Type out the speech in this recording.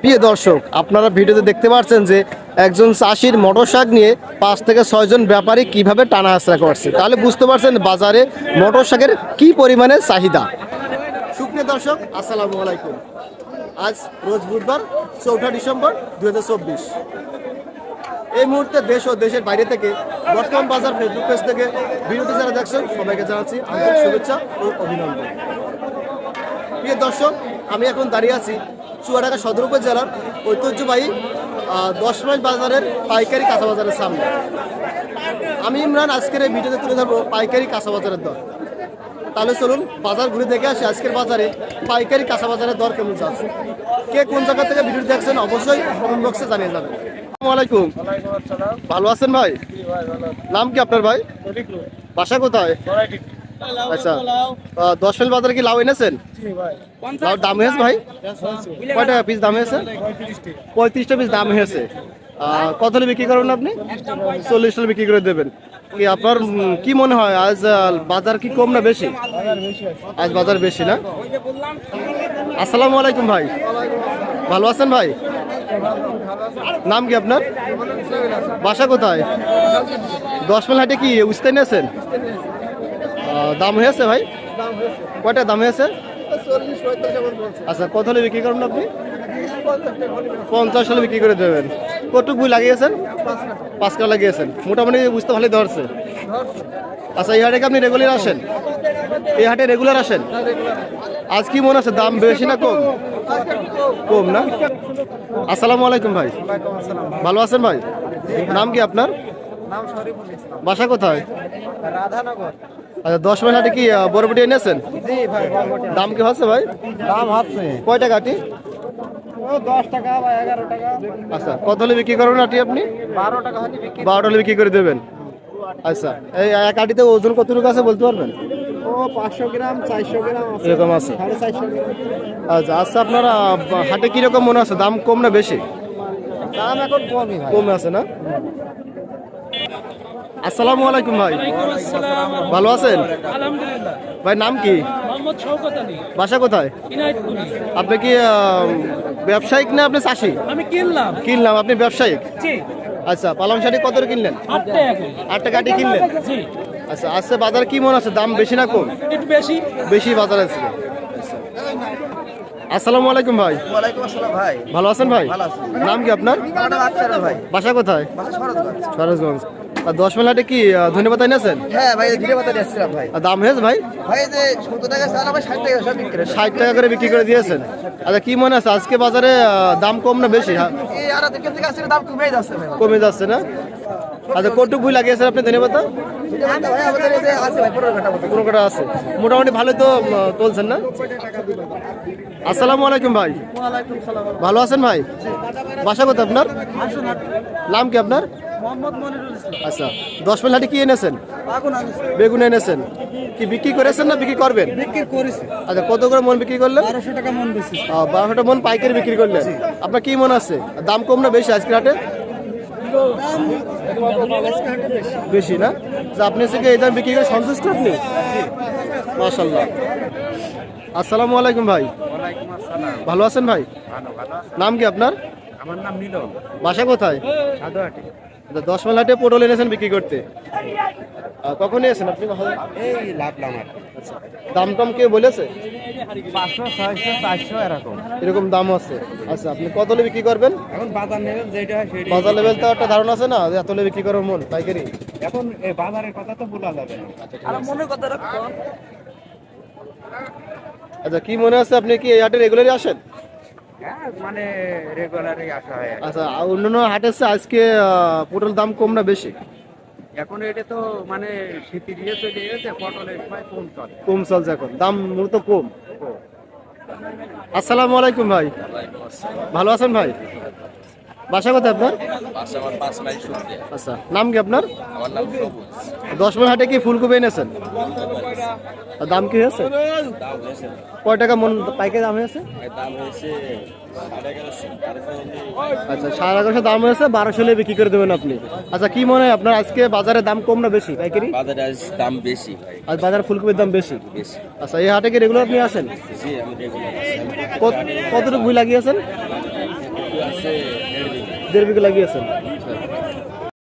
প্রিয় দর্শক, আপনারা ভিডিওতে দেখতে পাচ্ছেন যে একজন চাষির মোটর শাক নিয়ে পাঁচ থেকে ছয়জন ব্যাপারী কীভাবে টানা আসা করছে। তাহলে বুঝতে পারছেন বাজারে মোটর শাকের কি পরিমাণে চাহিদা। সুপ্রিয় দর্শক, আসসালামু আলাইকুম। আজ রোজ বুধবার, চৌঠা ডিসেম্বর দুই হাজার চব্বিশ। এই মুহূর্তে দেশ ও দেশের বাইরে থেকে বর্তমান বাজার ফেসবুক পেজ থেকে ভিডিওতে যারা দেখছেন, সবাইকে জানাচ্ছি আন্তরিক শুভেচ্ছা ও অভিনন্দন। প্রিয় দর্শক, আমি এখন দাঁড়িয়ে আছি চুয়াডাঙ্গা সদর উপজেলার ঐতিহ্যবাহী দশ মাইল বাজারের পাইকারি কাঁচা বাজারের সামনে। আমি ইমরান আজকের এই ভিডিওতে তুলে ধরবো পাইকারি কাঁচা বাজারের দর। তাহলে চলুন বাজার ঘুরে দেখে আসি আজকের বাজারে পাইকারি কাঁচা বাজারের দর কেমন যাচ্ছে। কে কোন জায়গা থেকে ভিডিও দেখছেন অবশ্যই কমেন্ট বক্সে জানিয়ে যাবেন। আসসালামু আলাইকুম। ভালো আছেন ভাই? নাম কি আপনার ভাই? বাসা কোথায়? আচ্ছা। দশ মাইল বাজারে কি লাউ এনেছেন? লাউ দাম হয়েছে ভাই? কয় টাকা পিস দাম হয়েছে? পঁয়ত্রিশটা পিস দাম হয়েছে। কত হলে বিক্রি করবেন আপনি? চল্লিশ টাকা বিক্রি করে দেবেন। কি আপনার কি মনে হয় আজ বাজার কি কম না বেশি? আজ বাজার বেশি না? আসসালামু আলাইকুম ভাই। ভালো আছেন ভাই? নাম কি আপনার? বাসা কোথায়? দশ মাইল হাটে কি উস্তাই নিয়েছেন দাম হয়েছে ভাই? কয়টা দাম হয়েছে? আচ্ছা কত হলে বিক্রি করবেন আপনি? পঞ্চাশ হলে বিক্রি করে দেবেন। কতটুকু বই লাগিয়েছেন? পাঁচ কাটা লাগিয়েছেন। মোটামুটি বুঝতে ভালোই ধরছে। আচ্ছা এই হাটে কি আপনি রেগুলার আসেন? এই হাটে রেগুলার আসেন? আজ কি মনে আছে দাম বেশি না কম? কম না? আসসালামু আলাইকুম ভাই। ভালো আছেন ভাই? নাম কি আপনার? বাসা কোথায়? রাধানগর। আচ্ছা দশ মিনিট হাটে কি বরবটি এনেছেন দাম কি হচ্ছে ভাই? দাম হচ্ছে। কয় টাকা আটি ও দশ টাকা বা এগারো টাকা। আচ্ছা কত হলে বিক্রি করবেন আটি আপনি? বারো টাকা হলে হলে বিক্রি করে দেবেন। আচ্ছা এই এক আটিতে ওজন কতটুকু আছে বলতে পারবেন? ও পাঁচশো গ্রাম চারশো গ্রাম এরকম আছে। আচ্ছা আচ্ছা আপনার হাটে কীরকম মনে আছে? দাম কম না বেশি? দাম এখন কমই কম আছে না? আসসালামু আলাইকুম ভাই। ভালো আছেন? আলহামদুলিল্লাহ। ভাই নাম কি? বাসা কোথায়? আপনি কি ব্যবসায়িক না আপনি চাষি? আমি কিনলাম। কিনলাম আপনি ব্যবসায়িক? আচ্ছা পালং শাড়ি কত করে কিনলেন? আট টাকা আটি কিনলেন? জি। আচ্ছা আজকে বাজার কি মনে আছে? দাম বেশি না কম? একটু বেশি। বেশি বাজার আছে আসসালামু আলাইকুম ভাই। ওয়ালাইকুম আসসালাম ভাই। ভালো আছেন ভাই? ভালো আছি। নাম কি আপনার? ভাই। বাসা কোথায়? সরোজগঞ্জ। আর দশ মেলাটে কি ধন্যবাদ এনেছেন হ্যাঁ ভাই ভাই। আর দাম হয়েছে ভাই? ভাই যে সত্তর টাকা চাল আমার ষাট টাকা সব বিক্রি ষাট টাকা করে বিক্রি করে দিয়েছেন। আচ্ছা কি মনে আছে? আজকে বাজারে দাম কম না বেশি? হ্যাঁ। দাম কমে যাচ্ছে কমে যাচ্ছে না? আচ্ছা কটুক বই লাগিয়েছেন আপনি ধন্যবাদ। ভাই পনেরো কটা আছে। মোটামুটি ভালো তো চলছেন না? আসসালামু আলাইকুম ভাই। ভালো আছেন ভাই? বাসা কোথায় আপনার? নাম কি আপনার? আচ্ছা দশ মেলাটি কি এনেছেন? বেগুন এনেছেন। কি বিক্রি করেছেন না বিক্রি করবেন? আচ্ছা কত করে মন বিক্রি করলেন? বারোশো টাকা মন মন পাইকারি বিক্রি করলেন। আপনার কি মনে আছে? দাম কম না বেশি আজকের হাটে? বেশি না? আচ্ছা, আপনি থেকে এই দাম বিক্রি করে সন্তুষ্ট আপনি? মাশাল্লাহ আসসালামু আলাইকুম ভাই। ভালো আছেন ভাই? নাম কি আপনার? আমার নাম মিলন বাসা কোথায়? সাধুহাটি। আচ্ছা, দশ মাল হাটে পটল এনেছেন বিক্রি করতে। কখন এসেছেন আপনি এই লাভ আচ্ছা। দাম টাম কে বলেছে? পাঁচশো ছয়শো চারশো এরকম। এরকম দাম আছে। আচ্ছা আপনি কত বিক্রি করবেন? এখন বাজার নেবেন যেটা হয় সেটাই। বাজার লেভেল তো একটা ধারণা আছে না যে এত বিক্রি করার মন পাইকারি? এখন এই বাজারের কথা তো বলা যাবে আর মনের কথা রাখো। আচ্ছা কি মনে আছে আপনি কি এই হাটে রেগুলারই আসেন? মানে রেগুলারই আসা হয়। আচ্ছা আর অন্যান্য আজকে পটল দাম কম না বেশি? এখন এটা তো মানে শীতের ইয়ে চলে গেছে পটলের সময় কম চলে। কম চলছে এখন দাম মূলত কম। আসসালামু আলাইকুম ভাই। ভালো আছেন ভাই? বাসা কোথায় আপনার? আচ্ছা নাম কি আপনার? আমার দশ মিনিট হাটে কি ফুলকপি এনেছেন? দাম কি হয়েছে? কয় টাকা মন পাইকারি দাম হয়েছে? আচ্ছা সাড়ে এগারোশো দাম হয়েছে বারোশো হলে বিক্রি করে দেবেন আপনি। আচ্ছা কি মনে হয় আপনার আজকে বাজারে দাম কম না বেশি পাইকারি? বাজারে দাম বেশি। আজ বাজারে ফুলকপির দাম বেশি। আচ্ছা এই হাটে কি রেগুলার আপনি আসেন? কতটুকু ভুই লাগিয়েছেন? দেড় বিঘে লাগিয়েছেন।